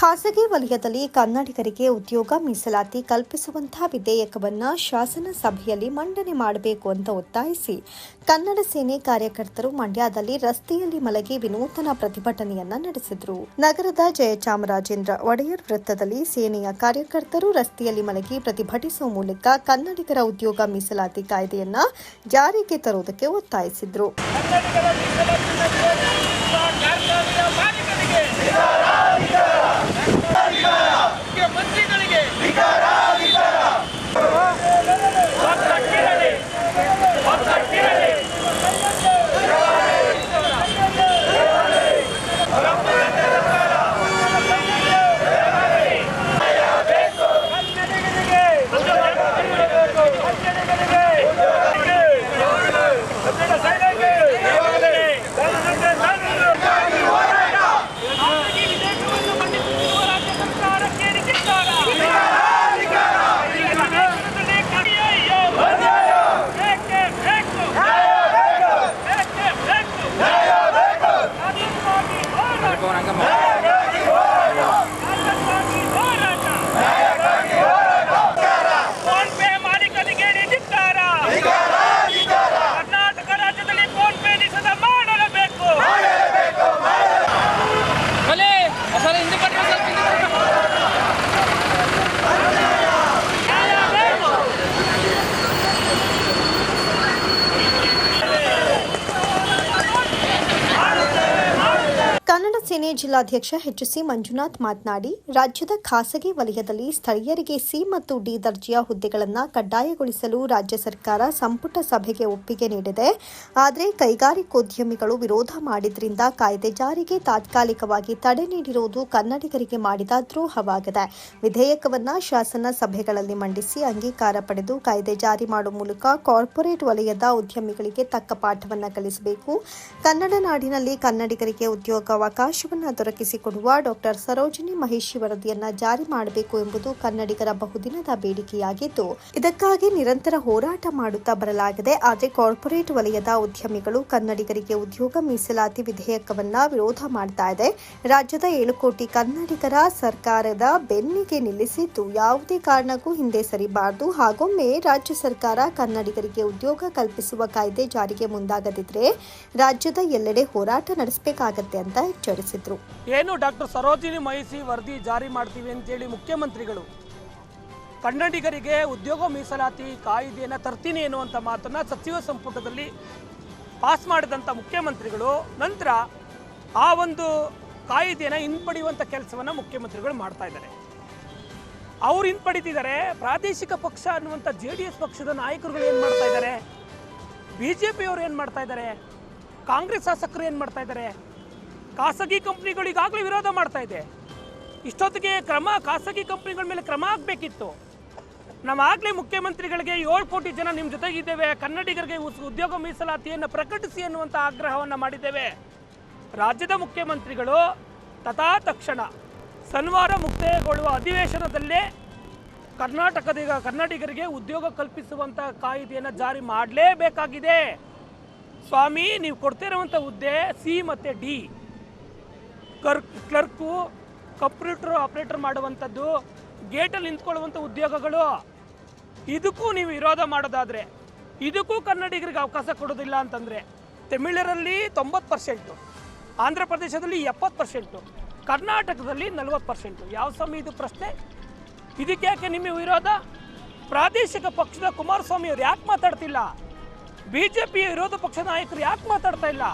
ಖಾಸಗಿ ವಲಯದಲ್ಲಿ ಕನ್ನಡಿಗರಿಗೆ ಉದ್ಯೋಗ ಮೀಸಲಾತಿ ಕಲ್ಪಿಸುವಂತಹ ವಿಧೇಯಕವನ್ನು ಶಾಸನ ಸಭೆಯಲ್ಲಿ ಮಂಡನೆ ಮಾಡಬೇಕು ಅಂತ ಒತ್ತಾಯಿಸಿ ಕನ್ನಡ ಸೇನೆ ಕಾರ್ಯಕರ್ತರು ಮಂಡ್ಯದಲ್ಲಿ ರಸ್ತೆಯಲ್ಲಿ ಮಲಗಿ ವಿನೂತನ ಪ್ರತಿಭಟನೆಯನ್ನ ನಡೆಸಿದರು. ನಗರದ ಜಯಚಾಮರಾಜೇಂದ್ರ ಒಡೆಯರ್ ವೃತ್ತದಲ್ಲಿ ಸೇನೆಯ ಕಾರ್ಯಕರ್ತರು ರಸ್ತೆಯಲ್ಲಿ ಮಲಗಿ ಪ್ರತಿಭಟಿಸುವ ಮೂಲಕ ಕನ್ನಡಿಗರ ಉದ್ಯೋಗ ಮೀಸಲಾತಿ ಕಾಯ್ದೆಯನ್ನ ಜಾರಿಗೆ ತರುವುದಕ್ಕೆ ಒತ್ತಾಯಿಸಿದ್ರು. ಕನ್ನಡ ಸೇನೆ ಜಿಲ್ಲಾಧ್ಯಕ್ಷ ಎಚ್ ಸಿ ಮಂಜುನಾಥ್ ಮಾತನಾಡಿ, ರಾಜ್ಯದ ಖಾಸಗಿ ವಲಯದಲ್ಲಿ ಸ್ಥಳೀಯರಿಗೆ ಸಿ ಮತ್ತು ಡಿ ದರ್ಜೆಯ ಹುದ್ದೆಗಳನ್ನು ಕಡ್ಡಾಯಗೊಳಿಸಲು ರಾಜ್ಯ ಸರ್ಕಾರ ಸಂಪುಟ ಸಭೆಗೆ ಒಪ್ಪಿಗೆ ನೀಡಿದೆ. ಆದರೆ ಕೈಗಾರಿಕೋದ್ಯಮಿಗಳು ವಿರೋಧ ಮಾಡಿದ್ರಿಂದ ಕಾಯ್ದೆ ಜಾರಿಗೆ ತಾತ್ಕಾಲಿಕವಾಗಿ ತಡೆ ನೀಡಿರುವುದು ಕನ್ನಡಿಗರಿಗೆ ಮಾಡಿದ ದ್ರೋಹವಾಗಿದೆ. ವಿಧೇಯಕವನ್ನು ಶಾಸನ ಸಭೆಗಳಲ್ಲಿ ಮಂಡಿಸಿ ಅಂಗೀಕಾರ ಪಡೆದು ಕಾಯ್ದೆ ಜಾರಿ ಮಾಡುವ ಮೂಲಕ ಕಾರ್ಪೊರೇಟ್ ವಲಯದ ಉದ್ಯಮಿಗಳಿಗೆ ತಕ್ಕ ಪಾಠವನ್ನು ಕಲಿಸಬೇಕು. ಕನ್ನಡ ನಾಡಿನಲ್ಲಿ ಕನ್ನಡಿಗರಿಗೆ ಉದ್ಯೋಗಾವಕಾಶವನ್ನು ದೊರಕಿಸಿಕೊಡುವ ಡಾಕ್ಟರ್ ಸರೋಜಿನಿ ಮಹೇಶಿ ವರದಿಯನ್ನ ಜಾರಿ ಮಾಡಬೇಕು ಎಂಬುದು ಕನ್ನಡಿಗರ ಬಹುದಿನದ ಬೇಡಿಕೆಯಾಗಿದ್ದು, ಇದಕ್ಕಾಗಿ ನಿರಂತರ ಹೋರಾಟ ಮಾಡುತ್ತಾ ಬರಲಾಗಿದೆ. ಆದರೆ ಕಾರ್ಪೊರೇಟ್ ವಲಯದ ಉದ್ಯಮಿಗಳು ಕನ್ನಡಿಗರಿಗೆ ಉದ್ಯೋಗ ಮೀಸಲಾತಿ ವಿಧೇಯಕವನ್ನ ವಿರೋಧ ಮಾಡ್ತಾ ಇದೆ. ರಾಜ್ಯದ ಏಳು ಕೋಟಿ ಕನ್ನಡಿಗರ ಸರ್ಕಾರದ ಬೆನ್ನಿಗೆ ನಿಲ್ಲಿಸಿದ್ದು ಯಾವುದೇ ಕಾರಣಕ್ಕೂ ಹಿಂದೆ ಸರಿಬಾರದು. ಹಾಗೊಮ್ಮೆ ರಾಜ್ಯ ಸರ್ಕಾರ ಕನ್ನಡಿಗರಿಗೆ ಉದ್ಯೋಗ ಕಲ್ಪಿಸುವ ಕಾಯ್ದೆ ಜಾರಿಗೆ ಮುಂದಾಗದಿದ್ರೆ ರಾಜ್ಯದ ಎಲ್ಲೆಡೆ ಹೋರಾಟ ನಡೆಸಬೇಕಾಗತ್ತೆ ಅಂತ ಎಚ್ಚರಿಸಿದ್ರು ಏನು ಡಾಕ್ಟರ್ ಸರೋಜಿನಿ ಮಹಿಸಿ ವರದಿ ಜಾರಿ ಮಾಡ್ತೀವಿ ಅಂತೇಳಿ ಮುಖ್ಯಮಂತ್ರಿಗಳು. ಕನ್ನಡಿಗರಿಗೆ ಉದ್ಯೋಗ ಮೀಸಲಾತಿ ಕಾಯಿದೆಯನ್ನು ತರ್ತೀನಿ ಅನ್ನುವಂಥ ಮಾತನ್ನು ಸಚಿವ ಸಂಪುಟದಲ್ಲಿ ಪಾಸ್ ಮಾಡಿದಂಥ ಮುಖ್ಯಮಂತ್ರಿಗಳು. ನಂತರ ಆ ಒಂದು ಕಾಯ್ದೆಯನ್ನು ಹಿಂಪಡೆಯುವಂಥ ಕೆಲಸವನ್ನು ಮುಖ್ಯಮಂತ್ರಿಗಳು ಮಾಡ್ತಾ ಇದ್ದಾರೆ. ಅವ್ರು ಹಿಂಪಡಿತಿದ್ದಾರೆ ಪ್ರಾದೇಶಿಕ ಪಕ್ಷ ಅನ್ನುವಂಥ ಜೆ ಡಿ ಎಸ್ ಪಕ್ಷದ ನಾಯಕರುಗಳು ಏನು ಮಾಡ್ತಾ ಇದ್ದಾರೆ? ಬಿ ಜೆ ಪಿಯವರು ಏನು ಮಾಡ್ತಾ ಇದ್ದಾರೆ? ಕಾಂಗ್ರೆಸ್ ಶಾಸಕರು ಏನು ಮಾಡ್ತಾ ಇದ್ದಾರೆ? ಖಾಸಗಿ ಕಂಪ್ನಿಗಳು ಈಗಾಗಲೇ ವಿರೋಧ ಮಾಡ್ತಾ ಇದೆ. ಇಷ್ಟೊತ್ತಿಗೆ ಕ್ರಮ ಖಾಸಗಿ ಕಂಪ್ನಿಗಳ ಮೇಲೆ ಕ್ರಮ ಆಗಬೇಕಿತ್ತು. ನಾವು ಆಗಲೇ ಮುಖ್ಯಮಂತ್ರಿಗಳಿಗೆ ಏಳು ಕೋಟಿ ಜನ ನಿಮ್ಮ ಜೊತೆಗಿದ್ದೇವೆ ಕನ್ನಡಿಗರಿಗೆ ಉದ್ಯೋಗ ಮೀಸಲಾತಿಯನ್ನು ಪ್ರಕಟಿಸಿ ಎನ್ನುವಂಥ ಆಗ್ರಹವನ್ನು ಮಾಡಿದ್ದೇವೆ. ರಾಜ್ಯದ ಮುಖ್ಯಮಂತ್ರಿಗಳು ತಥಾ ತಕ್ಷಣ ಶನಿವಾರ ಮುಕ್ತಾಯಗೊಳ್ಳುವ ಅಧಿವೇಶನದಲ್ಲೇ ಕರ್ನಾಟಕದ ಕನ್ನಡಿಗರಿಗೆ ಉದ್ಯೋಗ ಕಲ್ಪಿಸುವಂಥ ಕಾಯ್ದೆಯನ್ನು ಜಾರಿ ಮಾಡಲೇಬೇಕಾಗಿದೆ. ಸ್ವಾಮಿ, ನೀವು ಕೊಡ್ತಿರುವಂಥ ಹುದ್ದೆ ಸಿ ಮತ್ತು ಡಿ. ಕರ್, ಕ್ಲರ್ಕು, ಕಂಪ್ಯೂಟರ್ ಆಪ್ರೇಟರ್ ಮಾಡುವಂಥದ್ದು, ಗೇಟಲ್ಲಿ ನಿಂತ್ಕೊಳ್ಳುವಂಥ ಉದ್ಯೋಗಗಳು, ಇದಕ್ಕೂ ನೀವು ವಿರೋಧ ಮಾಡೋದಾದರೆ, ಇದಕ್ಕೂ ಕನ್ನಡಿಗರಿಗೆ ಅವಕಾಶ ಕೊಡೋದಿಲ್ಲ ಅಂತಂದರೆ, ತಮಿಳರಲ್ಲಿ ತೊಂಬತ್ತು ಪರ್ಸೆಂಟು ಆಂಧ್ರ ಪ್ರದೇಶದಲ್ಲಿ ಎಪ್ಪತ್ತು ಪರ್ಸೆಂಟು, ಕರ್ನಾಟಕದಲ್ಲಿ ನಲವತ್ತು ಪರ್ಸೆಂಟು. ಯಾವ ಸಮಯ ಇದು ಪ್ರಶ್ನೆ? ಇದಕ್ಕೆ ನಿಮ್ಮ ವಿರೋಧ? ಪ್ರಾದೇಶಿಕ ಪಕ್ಷದ ಕುಮಾರಸ್ವಾಮಿ ಅವ್ರು ಯಾಕೆ ಮಾತಾಡ್ತಿಲ್ಲ? ಬಿ ಜೆ ಪಿಯ ವಿರೋಧ ಪಕ್ಷದ ನಾಯಕರು ಯಾಕೆ ಮಾತಾಡ್ತಾ ಇಲ್ಲ?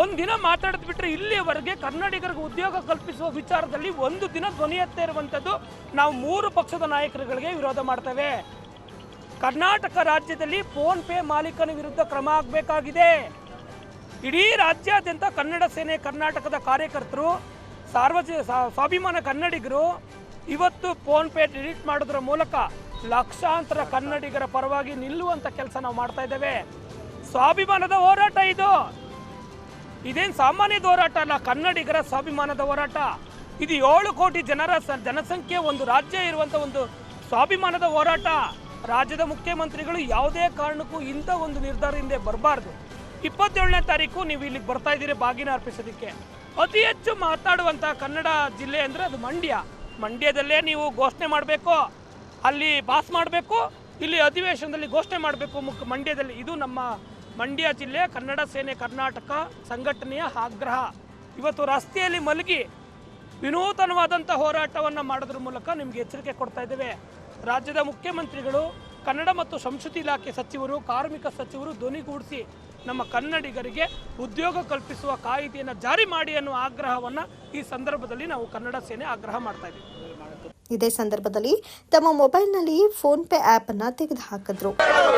ಒಂದಿನ ಮಾತಾಡಿದ್ ಬಿಟ್ರೆ ಇಲ್ಲಿಯವರೆಗೆ ಕನ್ನಡಿಗರಿಗೆ ಉದ್ಯೋಗ ಕಲ್ಪಿಸುವ ವಿಚಾರದಲ್ಲಿ ಒಂದು ದಿನ ಧ್ವನಿ ಎತ್ತೇ ಇರುವಂಥದ್ದು ನಾವು ಮೂರು ಪಕ್ಷದ ನಾಯಕರುಗಳಿಗೆ ವಿರೋಧ ಮಾಡ್ತೇವೆ. ಕರ್ನಾಟಕ ರಾಜ್ಯದಲ್ಲಿ ಫೋನ್ ಪೇ ಮಾಲೀಕನ ವಿರುದ್ಧ ಕ್ರಮ ಆಗಬೇಕಾಗಿದೆ. ಇಡೀ ರಾಜ್ಯಾದ್ಯಂತ ಕನ್ನಡ ಸೇನೆ ಕರ್ನಾಟಕದ ಕಾರ್ಯಕರ್ತರು, ಸಾರ್ವಜ ಸ್ವಾಭಿಮಾನ ಕನ್ನಡಿಗರು ಇವತ್ತು ಫೋನ್ ಪೇ ಡಿಲೀಟ್ ಮಾಡೋದ್ರ ಮೂಲಕ ಲಕ್ಷಾಂತರ ಕನ್ನಡಿಗರ ಪರವಾಗಿ ನಿಲ್ಲುವಂಥ ಕೆಲಸ ನಾವು ಮಾಡ್ತಾ ಇದ್ದೇವೆ. ಸ್ವಾಭಿಮಾನದ ಹೋರಾಟ ಇದು. ಇದೇನು ಸಾಮಾನ್ಯದ ಹೋರಾಟ ಅಲ್ಲ, ಕನ್ನಡಿಗರ ಸ್ವಾಭಿಮಾನದ ಹೋರಾಟ. ಇದು ಏಳು ಕೋಟಿ ಜನರ ಜನಸಂಖ್ಯೆ ಒಂದು ರಾಜ್ಯ ಇರುವಂಥ ಒಂದು ಸ್ವಾಭಿಮಾನದ ಹೋರಾಟ. ರಾಜ್ಯದ ಮುಖ್ಯಮಂತ್ರಿಗಳು ಯಾವುದೇ ಕಾರಣಕ್ಕೂ ಇಂಥ ಒಂದು ನಿರ್ಧಾರ ಹಿಂದೆ ಬರಬಾರ್ದು. ಇಪ್ಪತ್ತೇಳನೇ ತಾರೀಕು ನೀವು ಇಲ್ಲಿಗೆ ಬರ್ತಾ ಇದ್ದೀರಿ ಬಾಗಿನ ಅರ್ಪಿಸೋದಕ್ಕೆ. ಅತಿ ಹೆಚ್ಚು ಮಾತಾಡುವಂಥ ಕನ್ನಡ ಜಿಲ್ಲೆ ಅಂದರೆ ಅದು ಮಂಡ್ಯ. ಮಂಡ್ಯದಲ್ಲೇ ನೀವು ಘೋಷಣೆ ಮಾಡಬೇಕು, ಅಲ್ಲಿ ಪಾಸ್ ಮಾಡಬೇಕು, ಇಲ್ಲಿ ಅಧಿವೇಶನದಲ್ಲಿ ಘೋಷಣೆ ಮಾಡಬೇಕು ಮುಖ ಮಂಡ್ಯದಲ್ಲಿ. ಇದು ನಮ್ಮ ಮಂಡ್ಯ ಜಿಲ್ಲೆ ಕನ್ನಡ ಸೇನೆ ಕರ್ನಾಟಕ ಸಂಘಟನೆಯ ಆಗ್ರಹ. ಇವತ್ತು ರಸ್ತೆಯಲ್ಲಿ ಮಲಗಿ ವಿನೂತನವಾದಂಥ ಹೋರಾಟವನ್ನು ಮಾಡೋದ್ರ ಮೂಲಕ ನಿಮಗೆ ಎಚ್ಚರಿಕೆ ಕೊಡ್ತಾ ಇದ್ದೇವೆ. ರಾಜ್ಯದ ಮುಖ್ಯಮಂತ್ರಿಗಳು, ಕನ್ನಡ ಮತ್ತು ಸಂಸ್ಕೃತಿ ಇಲಾಖೆ ಸಚಿವರು, ಕಾರ್ಮಿಕ ಸಚಿವರು ಧ್ವನಿಗೂಡಿಸಿ ನಮ್ಮ ಕನ್ನಡಿಗರಿಗೆ ಉದ್ಯೋಗ ಕಲ್ಪಿಸುವ ಕಾಯಿದೆಯನ್ನು ಜಾರಿ ಮಾಡಿ ಅನ್ನುವ ಆಗ್ರಹವನ್ನು ಈ ಸಂದರ್ಭದಲ್ಲಿ ನಾವು ಕನ್ನಡ ಸೇನೆ ಆಗ್ರಹ ಮಾಡ್ತಾ ಇದ್ದೀವಿ ಇದೇ ಸಂದರ್ಭದಲ್ಲಿ ತಮ್ಮ ಮೊಬೈಲ್ನಲ್ಲಿ ಫೋನ್ ಪೇ ಆಪ್ ಅನ್ನ ತೆಗೆದುಹಾಕಿದ್ರು.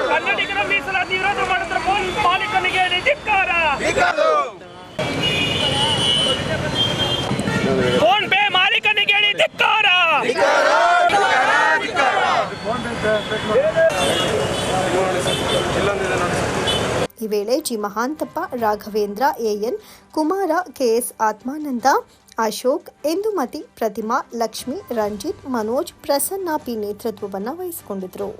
ಕನ್ನಡಿಗರ ಮೀಸಲಾತಿ ವಿರೋಧ ಮಾಡಿದ್ರೆ ಫೋನ್ ಮಾಲೀಕನಿಗೆ ಧಿಕ್ಕಾರ ಫೋನ್ ಪೇ ಮಾಲೀಕನಿಗೆ ಧಿಕ್ಕಾರ ಈ ವೇಳೆ G Mahantappa, Raghavendra, AN, Kumara, KS Atmananda, Ashok Indumati Pratima, Lakshmi, Ranjit, Manoj, Prasanna P ನೇತೃತ್ವವನ್ನು ವಹಿಸಿಕೊಂಡಿದ್ರು.